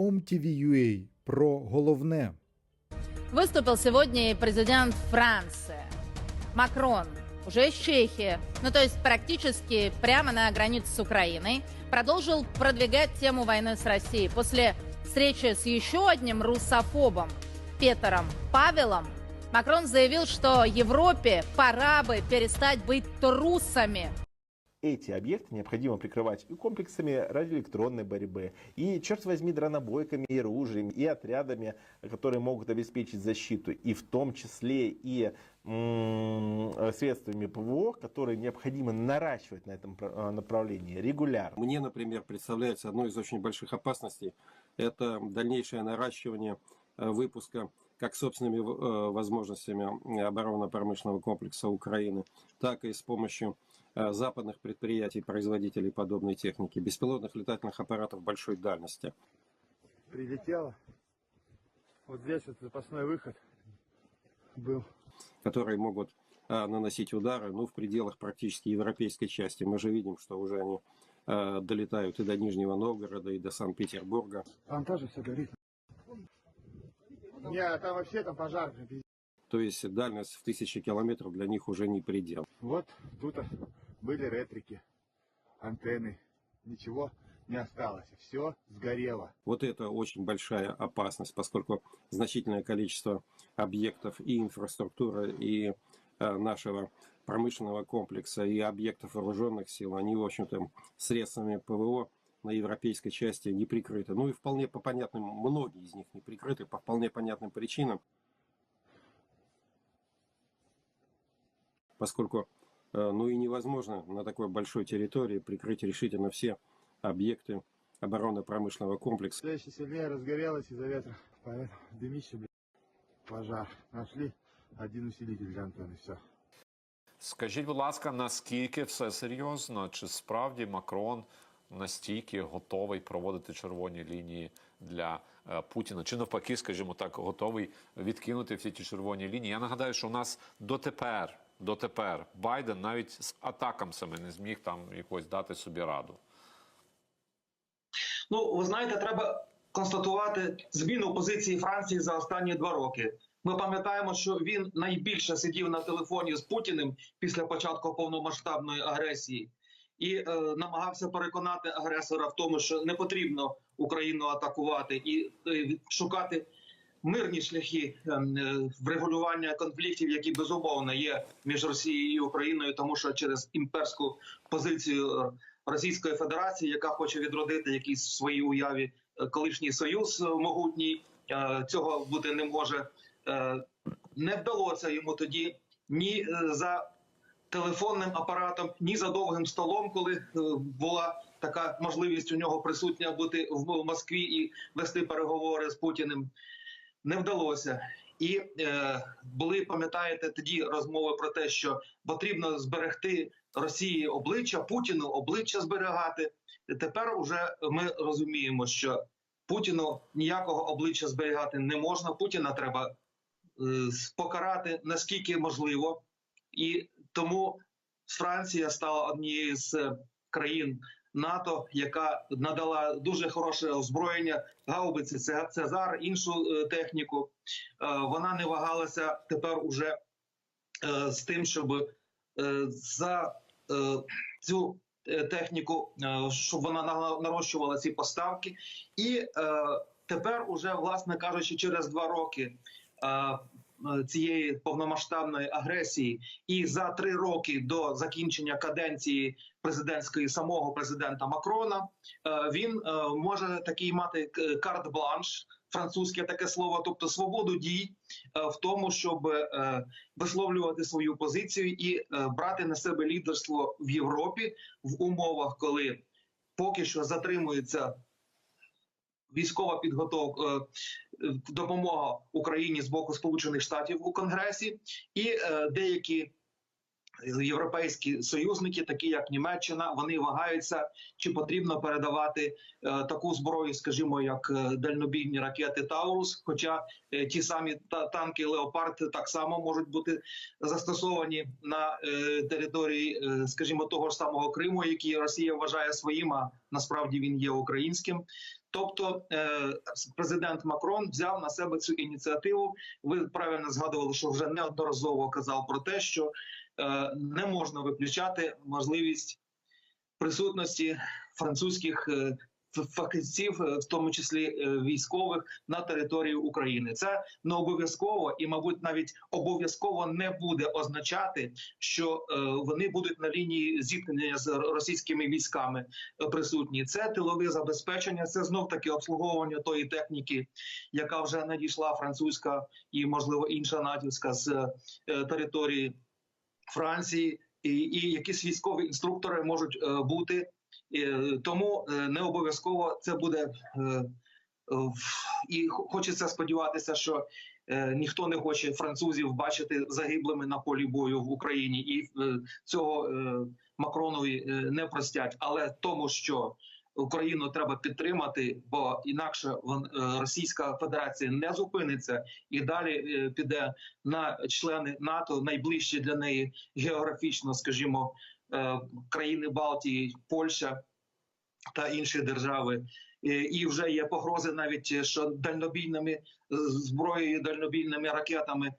OMTV.ua про головне. Выступил сегодня и президент Франции Макрон, уже из Чехии, ну то есть практически прямо на границе с Украиной, продолжил продвигать тему войны с Россией. После встречи с еще одним русофобом Петером Павелом Макрон заявил, что Европе пора бы перестать быть трусами. Эти объекты необходимо прикрывать и комплексами радиоэлектронной борьбы, и, черт возьми, дронобойками, и оружием, и отрядами, которые могут обеспечить защиту, и в том числе и средствами ПВО, которые необходимо наращивать на этом э, направлении регулярно. Мне, например, представляется одной из очень больших опасностей – это дальнейшее наращивание э, выпуска как собственными э, возможностями оборонно-промышленного комплекса Украины, так и с помощью западных предприятий, производителей подобной техники, беспилотных летательных аппаратов большой дальности. прилетело. Вот здесь вот запасной выход был. которые могут а, наносить удары ну, в пределах практически европейской части. Мы же видим, что уже они а, долетают и до Нижнего Новгорода, и до Санкт-Петербурга. Там тоже все горит. Не, там вообще там пожар. То есть дальность в тысячи километров для них уже не предел. Вот тут были ретрики, антенны. Ничего не осталось. Все сгорело. Вот это очень большая опасность, поскольку значительное количество объектов и инфраструктуры, и а, нашего промышленного комплекса, и объектов вооруженных сил, они, в общем-то, средствами ПВО на европейской части не прикрыты. Ну и вполне по понятным, многие из них не прикрыты по вполне понятным причинам. Поскольку, э, ну и невозможно на такой большой территории прикрыть решительно все объекты оборонно-промышленного комплекса. Все еще сильнее разгорелось из-за ветра. Поэтому дымище, блин. Пожар. Нашли один усилитель для антенны. Все. Скажіть, будь ласка, наскільки все серйозно? Чи справді Макрон настільки готовий проводити червоні лінії для е, Путіна? Чи навпаки, скажімо так, готовий відкинути всі ті червоні лінії? Я нагадаю, що у нас дотепер, дотепер Байден навіть з атакамсами не зміг там якось дати собі раду. Ну, ви знаєте, треба констатувати зміну позиції Франції за останні два роки. Ми пам'ятаємо, що він найбільше сидів на телефоні з Путіним після початку повномасштабної агресії і е, намагався переконати агресора в тому, що не потрібно Україну атакувати і е, шукати мирні шляхи е, е, врегулювання конфліктів, які безумовно є між Росією і Україною, тому що через імперську позицію Російської Федерації, яка хоче відродити якийсь в своїй уяві е, колишній союз могутній, е, цього бути не може. Не вдалося йому тоді ні за телефонним апаратом, ні за довгим столом, коли була така можливість у нього присутня бути в Москві і вести переговори з Путіним. Не вдалося. І е, були, пам'ятаєте, тоді розмови про те, що потрібно зберегти Росії обличчя, Путіну обличчя зберігати. Тепер уже ми розуміємо, що Путіну ніякого обличчя зберігати не можна. Путіна треба е, покарати наскільки можливо, і тому Франція стала однією з е, країн НАТО, яка надала дуже хороше озброєння, гаубиці, Це- Цезар, іншу е, техніку. Е, Вона не вагалася тепер уже е, з тим, щоб за цю техніку, щоб вона нарощувала ці поставки, і тепер, уже, власне кажучи, через два роки. Е, Цієї повномасштабної агресії, і за три роки до закінчення каденції президентської самого президента Макрона е, він е, може такий мати карт-бланш, французьке таке слово, тобто свободу дій в тому, щоб висловлювати свою позицію і брати на себе лідерство в Європі в умовах, коли поки що затримується військова підготовка, е, допомога Україні з боку Сполучених Штатів у Конгресі, і е, деякі європейські союзники, такі як Німеччина, вони вагаються, чи потрібно передавати е, таку зброю, скажімо, як е, дальнобійні ракети Таурус. Хоча е, ті самі та- танки Леопард так само можуть бути застосовані на е, території, е, скажімо, того ж самого Криму, який Росія вважає своїм, а насправді він є українським. Тобто е, президент Макрон взяв на себе цю ініціативу. Ви правильно згадували, що вже неодноразово казав про те, що е, не можна виключати можливість присутності французьких е, фахівців, е, в тому числі е, військових, на території України. Це не обов'язково і, мабуть, навіть обов'язково не буде означати, що е, вони будуть на лінії зіткнення з російськими військами присутні. Це тилове забезпечення, це знов таки обслуговування тої техніки, яка вже надійшла французька і, можливо, інша натівська з території Франції, і, і якісь військові інструктори можуть бути. Е, тому е, не обов'язково це буде. Е, і хочеться сподіватися, що ніхто не хоче французів бачити загиблими на полі бою в Україні, і цього Макронові не простять. Але тому, що Україну треба підтримати, бо інакше е, Російська Федерація не зупиниться і далі е, піде на члени НАТО, найближчі для неї географічно, скажімо, е, країни Балтії, Польща та інші держави. І- вже є погрози навіть що дальнобійними зброєю, дальнобійними ракетами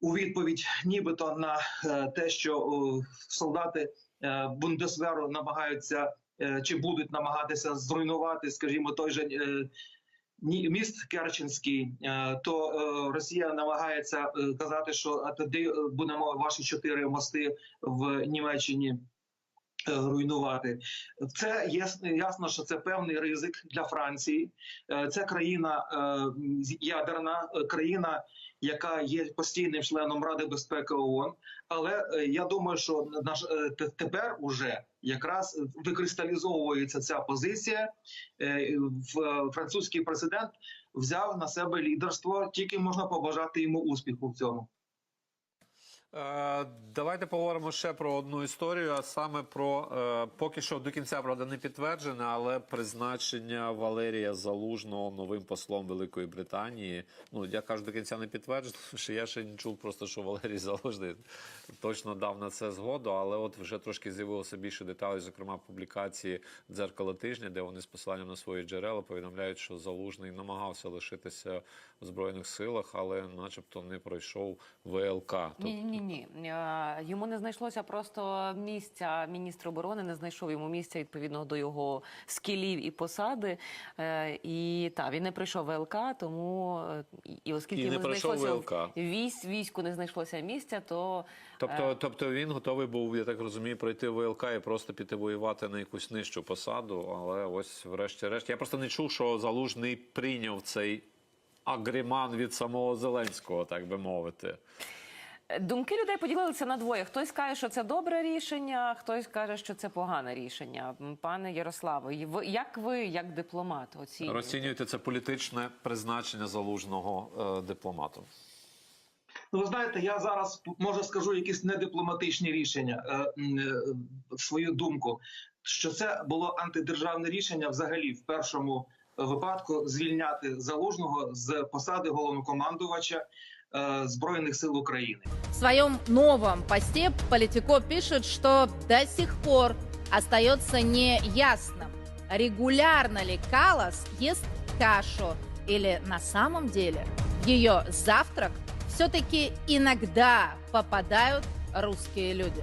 у відповідь, нібито на е, те, що солдати е, Бундесверу намагаються е, чи будуть намагатися зруйнувати, скажімо, той же міст Керченський, то Росія намагається казати, що тоді будемо ваші чотири мости в Німеччині. Е, Руйнувати це ясно, ясно, що це певний ризик для Франції. Е, Це країна е, ядерна країна, яка є постійним членом Ради безпеки ООН. Але я думаю, що наш тепер уже якраз викристалізовується ця позиція. Французький президент взяв на себе лідерство. Тільки можна побажати йому успіху в цьому. Е, Давайте поговоримо ще про одну історію, а саме про е, поки що до кінця правда не підтверджене, але призначення Валерія Залужного новим послом Великої Британії. Ну я кажу до кінця не підтверджено, що я ще не чув просто, що Валерій Залужний точно дав на це згоду. Але от вже трошки з'явилося більше деталей, зокрема публікації дзеркало тижня, де вони з посиланням на свої джерела повідомляють, що Залужний намагався лишитися в збройних силах, але, начебто, не пройшов ВЛК. Ні, ні, ні. Е, Йому не знайшлося просто місця. Міністр оборони не знайшов йому місця відповідно до його скілів і посади. Е, І так, він не прийшов ВЛК, тому е, і- оскільки І не знайшлося ВЛК. військ, війську не знайшлося місця, то Тобто, тобто він готовий був, я так розумію, пройти ВЛК і просто піти воювати на якусь нижчу посаду. Але ось, врешті-решт, я просто не чув, що залужний прийняв цей агріман від самого Зеленського, так би мовити. Думки людей поділилися на двоє. Хтось каже, що це добре рішення, хтось каже, що це погане рішення. Пане Ярославе, ви- як ви, як дипломат, оцінюєте? Розцінюєте це політичне призначення залужного е, дипломатом. Ну, ви знаєте, я зараз може скажу якісь недипломатичні рішення, е, е, свою думку, що це було антидержавне рішення взагалі в першому випадку звільняти залужного з посади головнокомандувача е, збройних сил України. В своем новом посте Политико пишет, что до сих пор остается неясным, регулярно ли Калас ест кашу или на самом деле ее завтрак все-таки иногда попадают русские люди.